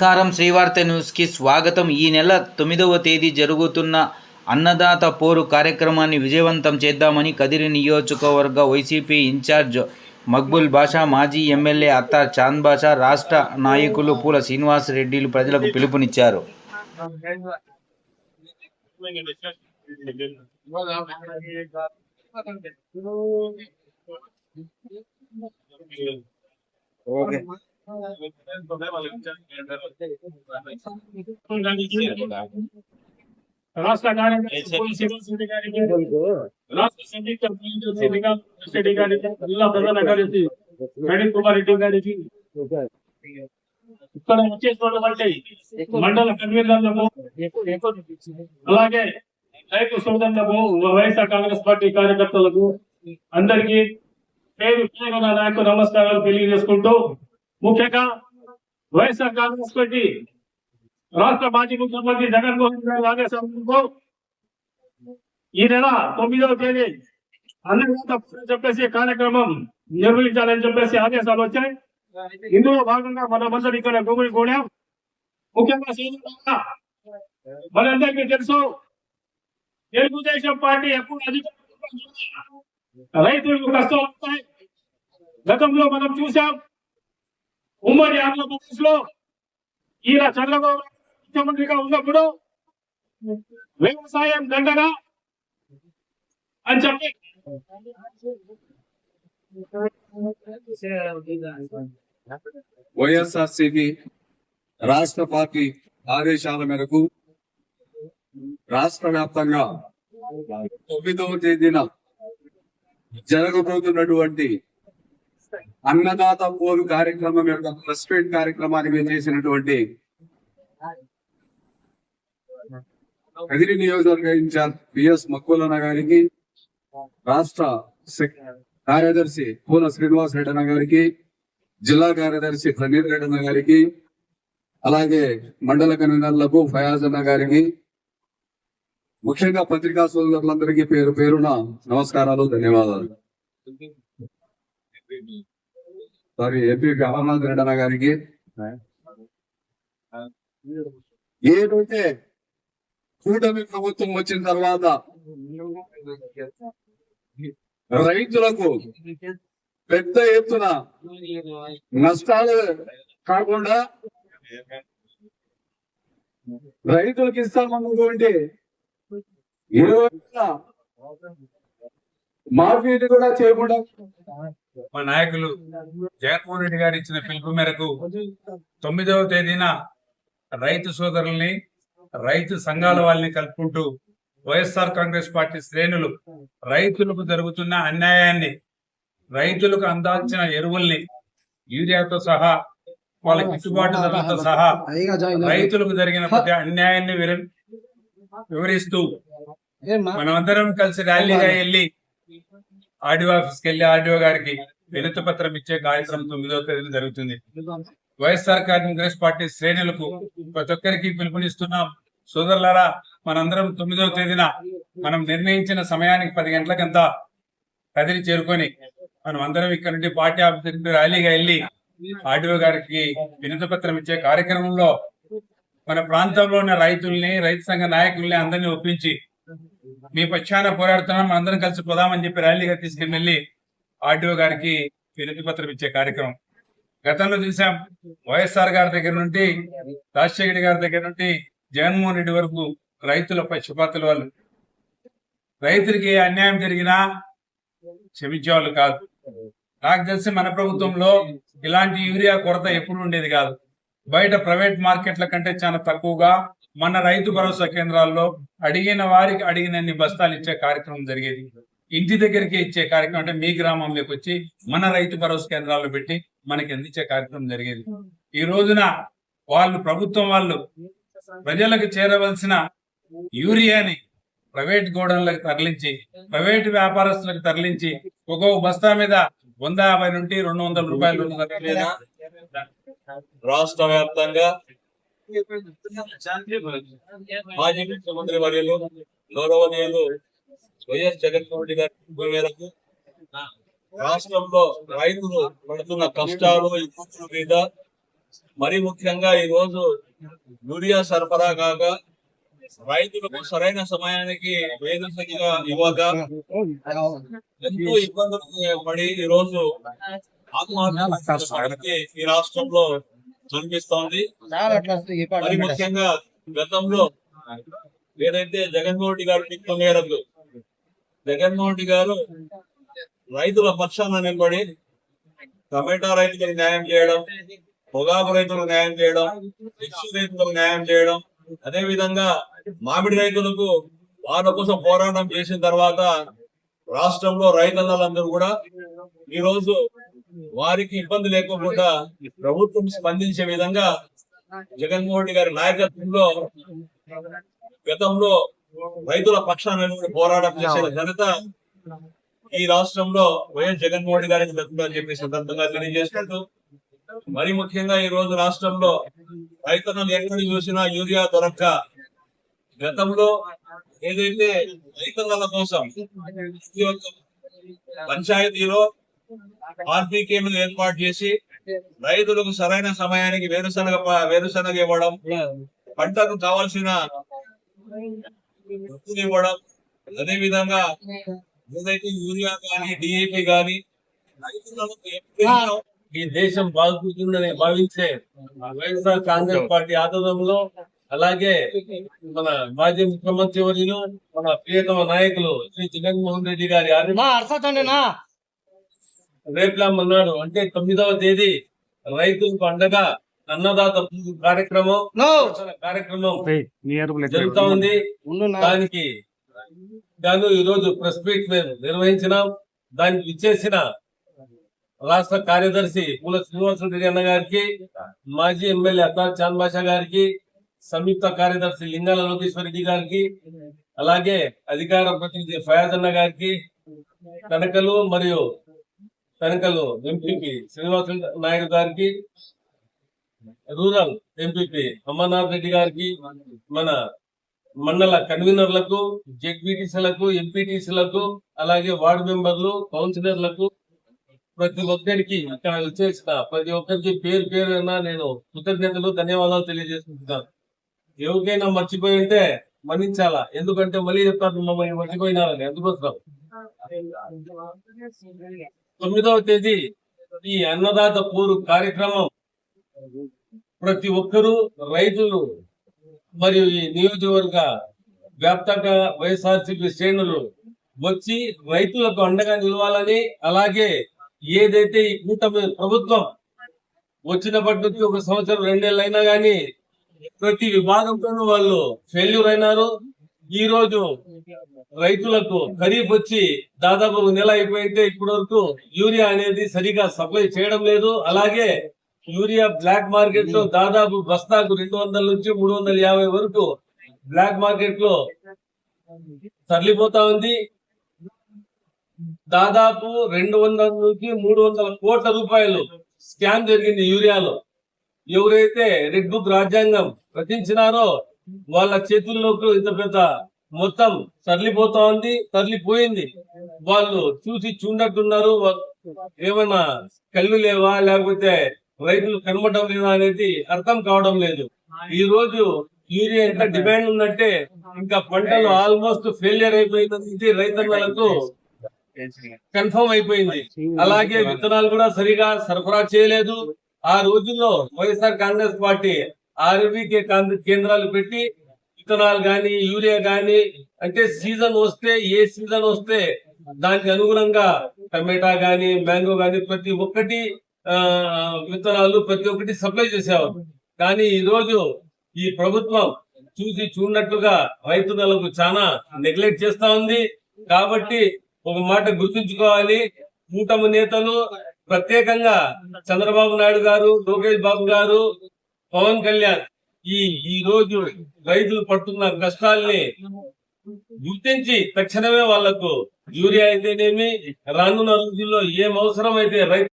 నమస్కారం. శ్రీవార్త న్యూస్కి స్వాగతం. ఈ నెల తొమ్మిదవ తేదీ జరుగుతున్న అన్నదాత పోరు కార్యక్రమాన్ని విజయవంతం చేద్దామని కదిరి నియోజకవర్గ వైసీపీ ఇన్ఛార్జ్ మక్బుల్ బాషా మాజీ ఎమ్మెల్యే అత్తార్ చాంద్ బాషా రాష్ట్ర నాయకులు పూల శ్రీనివాస్ రెడ్డిలు ప్రజలకు పిలుపునిచ్చారు. ఓకే. రాష్ట్ర రాష్ట్ర సంయుక్త రెడ్డి గారికి జిల్లా ప్రధాన కార్యదర్శి ప్రదీప్ కుమార్ రెడ్డి గారికి ఇక్కడ వచ్చేసినటువంటి మండల కన్వీనర్లకు అలాగే రైతు సోదరులకు వైఎస్ఆర్ కాంగ్రెస్ పార్టీ కార్యకర్తలకు అందరికీ పేరు పేరు నా నాకు నమస్కారాలు తెలియజేసుకుంటూ ముఖ్యంగా వైఎస్ఆర్ కాంగ్రెస్ పార్టీ రాష్ట్ర మాజీ ముఖ్యమంత్రి జగన్మోహన్ రెడ్డి గారి ఆదేశాలతో ఈ నెల తొమ్మిదవ తేదీ అన్నదాత చెప్పేసి కార్యక్రమం నిర్వహించాలని చెప్పేసి ఆదేశాలు వచ్చాయి. ఇందులో భాగంగా మన మనమందరం ఇక్కడ గుమిడి కూడా ముఖ్యంగా సోదరులారా, మనందరికీ తెలుసు తెలుగుదేశం పార్టీ ఎప్పుడు అధికారంలో రైతులకు కష్టాలు వస్తాయి. గతంలో మనం చూసాం ఉమ్మడి ఆంధ్రప్రదేశ్లో ఈయన చంద్రబాబు ముఖ్యమంత్రిగా ఉన్నప్పుడు వ్యవసాయం దండగా అని చెప్పి వైఎస్ఆర్సిపి రాష్ట్ర పార్టీ ఆదేశాల మేరకు రాష్ట్ర వ్యాప్తంగా తొమ్మిదవ తేదీన జరగబోతున్నటువంటి అన్నదాత పోరు కార్యక్రమం యొక్క ప్రెస్ కార్యక్రమానికి చేసినటువంటి కదిరి నియోజకవర్గ ఇన్ఛార్జ్ బిఎస్ మక్కులన్న గారికి రాష్ట్ర కార్యదర్శి పూల శ్రీనివాస్ రెడ్డి అన్న గారికి జిల్లా కార్యదర్శి ప్రణీర్ రెడ్డి అన్న గారికి అలాగే మండల కన్వీనర్లకు ఫయాజ్ అన్న గారికి ముఖ్యంగా పత్రికా సోదరులందరికీ పేరు పేరున నమస్కారాలు ధన్యవాదాలు. సారీ ఏపీ అమర్నాథ్ రెడ్డి అన్న గారికి ఏదైతే కూటమి ప్రభుత్వం వచ్చిన తర్వాత రైతులకు పెద్ద ఎత్తున నష్టాలు కాకుండా రైతులకు ఇస్తామన్నటువంటి ఇరవై మాఫీని కూడా చేయకుండా మా నాయకులు జగన్మోహన్ రెడ్డి గారు ఇచ్చిన పిలుపు మేరకు తొమ్మిదవ తేదీన రైతు సోదరుల్ని రైతు సంఘాల వాళ్ళని కలుపుకుంటూ వైఎస్ఆర్ కాంగ్రెస్ పార్టీ శ్రేణులు రైతులకు జరుగుతున్న అన్యాయాన్ని రైతులకు అందాల్సిన ఎరువుల్ని యూరియాతో సహా వాళ్ళ గిట్టుబాటు ధరలతో సహా రైతులకు జరిగిన ప్రతి అన్యాయాన్ని వివరి- వివరిస్తూ మనమందరం కలిసి ర్యాలీగా వెళ్ళి ఆర్డీఓ ఆఫీస్కి వెళ్ళి ఆర్డీఓ గారికి వినతి పత్రం ఇచ్చే కార్యక్రమం తొమ్మిదవ తేదీన జరుగుతుంది. వైఎస్ఆర్ కాంగ్రెస్ పార్టీ శ్రేణులకు ప్రతి ఒక్కరికి పిలుపునిస్తున్నాం. సోదరులారా మనందరం తొమ్మిదవ తేదీన మనం నిర్ణయించిన సమయానికి పది గంటలకంతా కదిలి చేరుకొని మనం అందరం ఇక్కడ నుండి పార్టీ ఆఫీస్ ర్యాలీగా వెళ్ళి ఆర్డీఓ గారికి వినతి పత్రం ఇచ్చే కార్యక్రమంలో మన ప్రాంతంలో ఉన్న రైతుల్ని రైతు సంఘ నాయకుల్ని అందరినీ ఒప్పించి మీ పక్షాన పోరాడుతున్నాం అందరం కలిసి పోదామని చెప్పి ర్యాలీగా తీసుకుని వెళ్ళి ఆర్డీఓ గారికి వినతి పత్రం ఇచ్చే కార్యక్రమం. గతంలో చూసాం వైఎస్ఆర్ గారి దగ్గర నుండి రాజశేఖర్ గారి దగ్గర నుండి జగన్మోహన్ రెడ్డి వరకు రైతుల పక్షపాతుల వాళ్ళు. రైతులకి అన్యాయం జరిగినా క్షమించేవాళ్ళు కాదు. నాకు తెలిసి మన ప్రభుత్వంలో ఇలాంటి యూరియా కొరత ఎప్పుడు ఉండేది కాదు. బయట ప్రైవేట్ మార్కెట్ల కంటే చాలా తక్కువగా మన రైతు భరోసా కేంద్రాల్లో అడిగిన వారికి అడిగినన్ని బస్తాలు ఇచ్చే కార్యక్రమం జరిగేది. ఇంటి దగ్గరికి ఇచ్చే కార్యక్రమం అంటే మీ గ్రామంలోకి వచ్చి మన రైతు భరోసా కేంద్రాల్లో పెట్టి మనకి అందించే కార్యక్రమం జరిగేది. ఈ రోజున వాళ్ళు ప్రభుత్వం వాళ్ళు ప్రజలకు చేరవలసిన యూరియాని ప్రైవేట్ గోడౌన్లకు తరలించి ప్రైవేట్ వ్యాపారస్తులకు తరలించి ఒక్కొక్క బస్తా మీద వంద యాభై నుండి రెండు వందల రూపాయలు రాష్ట్ర వ్యాప్తంగా మాజీ ముఖ్యమంత్రి వర్యులు గౌరవనీయులు వైఎస్ జగన్మోహన్ రెడ్డి గారి మేరకు రాష్ట్రంలో రైతులు పడుతున్న కష్టాలు ఇబ్బందుల మీద మరి ముఖ్యంగా ఈ రోజు యూరియా సరఫరా కాక రైతులకు సరైన సమయానికి వేదికగా ఇవ్వక ఎంతో ఇబ్బందులు పడి ఈ రోజు ఆత్మహత్య ఈ రాష్ట్రంలో కనిపిస్తోంది మరి ముఖ్యంగా గతంలో ఏదైతే జగన్మోహన్ రెడ్డి గారు పిలుపు మేరకు జగన్మోహన్ రెడ్డి గారు రైతుల పక్షాన నిలబడి టమాటా రైతులకు న్యాయం చేయడం పొగాకు రైతులకు న్యాయం చేయడం మిర్చి రైతులకు న్యాయం చేయడం అదే విధంగా మామిడి రైతులకు వాళ్ళ కోసం పోరాటం చేసిన తర్వాత రాష్ట్రంలో రైతన్నలందరూ కూడా ఈ రోజు వారికి ఇబ్బంది లేకుండా ప్రభుత్వం స్పందించే విధంగా జగన్మోహన్ రెడ్డి గారి నాయకత్వంలో గతంలో రైతుల పక్షాన పోరాటం చేసిన ఘనత ఈ రాష్ట్రంలో వైఎస్ జగన్మోహన్ రెడ్డి గారికి దక్కుతుందని చెప్పి సందర్భంగా తెలియజేసుకుంటూ మరి ముఖ్యంగా ఈ రోజు రాష్ట్రంలో రైతులను ఎక్కడ చూసినా యూరియా దొరక్క గతంలో ఏదైతే రైతన్నల కోసం పంచాయతీలో ఆర్పీకేలు ఏర్పాటు చేసి రైతులకు సరైన సమయానికి వేరుశనగ వేరుశనగ ఇవ్వడం పంటకు కావాల్సిన ఇవ్వడం అదే విధంగా ఏదైతే యూరియా కానీ డిఏపి కానీ రైతులకు ఈ దేశం బాగుంటుందని భావించే వైఎస్ఆర్ కాంగ్రెస్ పార్టీ ఆధ్వర్యంలో అలాగే మన మాజీ ముఖ్యమంత్రి వర్యులు మన ప్రియతమ నాయకులు శ్రీ జగన్మోహన్ రెడ్డి గారి రేపులా మన్నాడు అంటే తొమ్మిదవ తేదీ రైతులకు అండగా అన్నదాత కార్యక్రమం కార్యక్రమం జరుగుతా ఉంది. దానికి గాను ఈ రోజు ప్రెస్ మీట్ మేము నిర్వహించినాం. దానికి ఇచ్చేసిన రాష్ట్ర కార్యదర్శి పూల శ్రీనివాసరెడ్డి అన్న గారికి మాజీ ఎమ్మెల్యే అత్తార్ చాంద్ బాషా గారికి సంయుక్త కార్యదర్శి లింగాల లోకేశ్వర రెడ్డి గారికి అలాగే అధికార ప్రతినిధి ఫయాజ్ అన్న గారికి తనకలు మరియు తనకలు ఎంపీపీ శ్రీనివాస నాయుడు గారికి రూరల్ ఎంపీపీ అమర్నాథ్ రెడ్డి గారికి మన మండల కన్వీనర్లకు జెడ్పీటీసీలకు ఎంపీటీసీలకు అలాగే వార్డు మెంబర్లు కౌన్సిలర్లకు ప్రతి ఒక్కరికి ఇక్కడ వచ్చేసిన ప్రతి ఒక్కరికి పేరు పేరున నేను కృతజ్ఞతలు ధన్యవాదాలు తెలియజేసుకుంటున్నాను. ఎవరికైనా మర్చిపోయి ఉంటే మన్నించాలా? ఎందుకంటే మళ్ళీ చెప్తాను మమ్మల్ని మర్చిపోయినారని. ఎందుకోసం? తొమ్మిదవ తేదీ ఈ అన్నదాత పూరు కార్యక్రమం ప్రతి ఒక్కరూ రైతులు మరియు ఈ నియోజకవర్గ వ్యాప్తంగా వైఎస్ఆర్సీపీ శ్రేణులు వచ్చి రైతులకు అండగా నిలవాలని అలాగే ఏదైతే ఈ కూటమి ప్రభుత్వం వచ్చినప్పటి నుంచి ఒక సంవత్సరం రెండేళ్ళు అయినా కానీ ప్రతి విభాగంతోనూ వాళ్ళు ఫెయిల్యూర్ అయినారు. ఈ రోజు రైతులకు ఖరీఫ్ వచ్చి దాదాపు ఒక నెల అయిపోయింటే ఇప్పటి వరకు యూరియా అనేది సరిగా సప్లై చేయడం లేదు. అలాగే యూరియా బ్లాక్ మార్కెట్లో దాదాపు బస్తాకు రెండు వందల నుంచి మూడు వందల యాభై వరకు బ్లాక్ మార్కెట్లో తరలిపోతా ఉంది. దాదాపు రెండు వందల నుంచి మూడు వందల కోట్ల రూపాయలు స్కామ్ జరిగింది యూరియాలో. ఎవరైతే రెడ్ బుక్ రాజ్యాంగం రచించినారో వాళ్ళ చేతుల్లోకి ఇంత పెద్ద మొత్తం తరలిపోతా ఉంది తరలిపోయింది. వాళ్ళు చూసి చూడట్టున్నారు ఏమైనా కళ్ళు లేవా లేకపోతే రైతులు కనబడడం లేదా అనేది అర్థం కావడం లేదు. ఈ రోజు యూరియా ఎంత డిమాండ్ ఉందంటే ఇంకా పంటలు ఆల్మోస్ట్ ఫెయిలియర్ అయిపోయింది రైతన్నలకు కన్ఫర్మ్ అయిపోయింది. అలాగే విత్తనాలు కూడా సరిగా సరఫరా చేయలేదు. ఆ రోజుల్లో వైఎస్ఆర్ కాంగ్రెస్ పార్టీ ఆర్వీకే కేంద్రాలు పెట్టి విత్తనాలు కానీ యూరియా కానీ అంటే సీజన్ వస్తే ఏ సీజన్ వస్తే దానికి అనుగుణంగా టమాటా కానీ మ్యాంగో కానీ ప్రతి ఒక్కటి విత్తనాలు ప్రతి ఒక్కటి సప్లై చేసేవారు. కానీ ఈ రోజు ఈ ప్రభుత్వం చూసి చూడనట్లుగా రైతులకు చాలా నెగ్లెక్ట్ చేస్తా ఉంది. కాబట్టి ఒక మాట గుర్తుంచుకోవాలి. కూటమి నేతలు ప్రత్యేకంగా చంద్రబాబు నాయుడు గారు లోకేష్ బాబు గారు పవన్ కళ్యాణ్ ఈ ఈ రోజు రైతులు పడుతున్న కష్టాల్ని గుర్తించి తక్షణమే వాళ్ళకు యూరియా అయితేనేమి రానున్న రోజుల్లో ఏం అవసరం అయితే రైతు